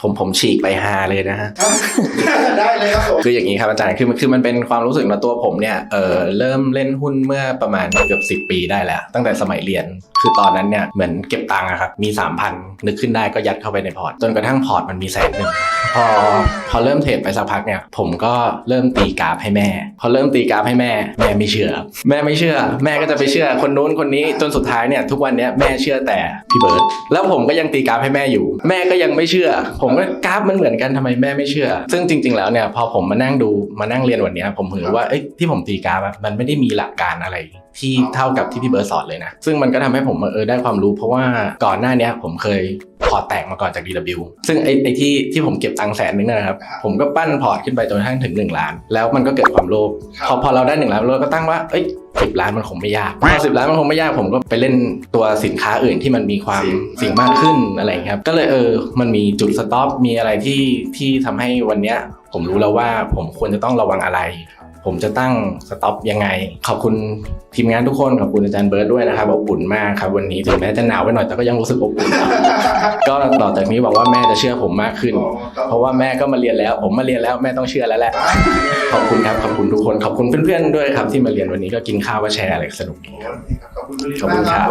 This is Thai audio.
ผมผมฉีกไปฮาเลยนะฮะได้เลยครับผมคืออย่างนี้ครับอาจารย์คือคือมันเป็นความรู้สึกนะตัวผมเนี่ยเออเริ่มเล่นหุ้นเมื่อประมาณเกือบ10ปีได้แล้ว ตั้งแต่สมัยเรียน คือตอนนั้นเนี่ยเหมือนเก็บตังค์อะครับมี 3,000 นึกขึ้นได้ก็ยัดเข้าไปในพอร์ต จนกระทั่งพอร์ตมันมีแสนหนึ่ง พอพอเริ่มเทรดไปสักพักเนี่ยผมก็เริ่มตีกราฟให้แม่ พอเริ่มตีกราฟให้แม่ แม่ไม่เชื่อ แม่ไม่เชื่อ แม่ก็จะไปเชื่อคนนู้นคนนี้จนสุดท้ายเนี่ยทุกวันเนี้ยแม่เชื่อแต่พี่เบิร์ดแล้วผมก็ยังตีกราฟให้แม่อยู่ แม่ก็ยังไม่เชื่อ ผมก็กราฟมันเหมือนกันทำไมแม่ไม่เชื่อ ซึ่งจริง ๆ แล้วเนี่ยพอผมมานั่งดูมานั่งเรียนวันเนี้ยผมเห็นว่าเอ้ยที่ผมตีกราฟมันไม่ได้มีหลักการอะไรที่เท่ากับที่พี่เบิร์ดสอนเลยนะซึ่งมันก็ทำให้ผมเออได้ความรู้ เพราะว่าก่อนหน้านี้ผมเคย พอร์ตแตกมาก่อนจาก DW ซึ่งไอ้ไอ้ที่ที่ผมเก็บตังค์แสนนึงนะครับ ผมก็ปั้นพอร์ตขึ้นไปจนกระทั่งถึง 1 ล้าน แล้วมันก็เกิดความโลภพอพอเราได้หนึ่งล้านเราก็ตั้งว่าเอ้ยสิบล้านมันคงไม่ยากพอสิบล้านมันคงไม่ยากผมก็ไปเล่นตัวสินค้าอื่นที่มันมีความเสิ่งมากขึ้นอะไรอย่างเงี้ยครับ ก็เลยเออ มันมีจุดสต็อปมีอะไรที่ที่ทำให้วันเนี้ยผมรู้แล้วว่าผมควรจะต้องระวังอะไร ผมจะตั้งสต็อปยังไง ขอบคุณทีมงานทุกคนขอบคุณอาจารย์เบิร์ดด้วยนะครับอบอุ่นมากครับวันนี้ถึงแม้จะหนาวไปหน่อยแต่ก็ยังรู้สึกอบอุ่นก็ต่อจากนี้หวังว่าแม่จะเชื่อผมมากขึ้น เพราะว่าแม่ก็มาเรียนแล้ว ผมมาเรียนแล้วแม่ต้องเชื่อแล้วแหละขอบคุณครับขอบคุณทุกคนขอบคุณเพื่อนๆด้วยครับที่มาเรียนวันนี้ก็กินข้าวก็แชร์อะไรสนุกดีครับขอบคุณขอบคุณครับ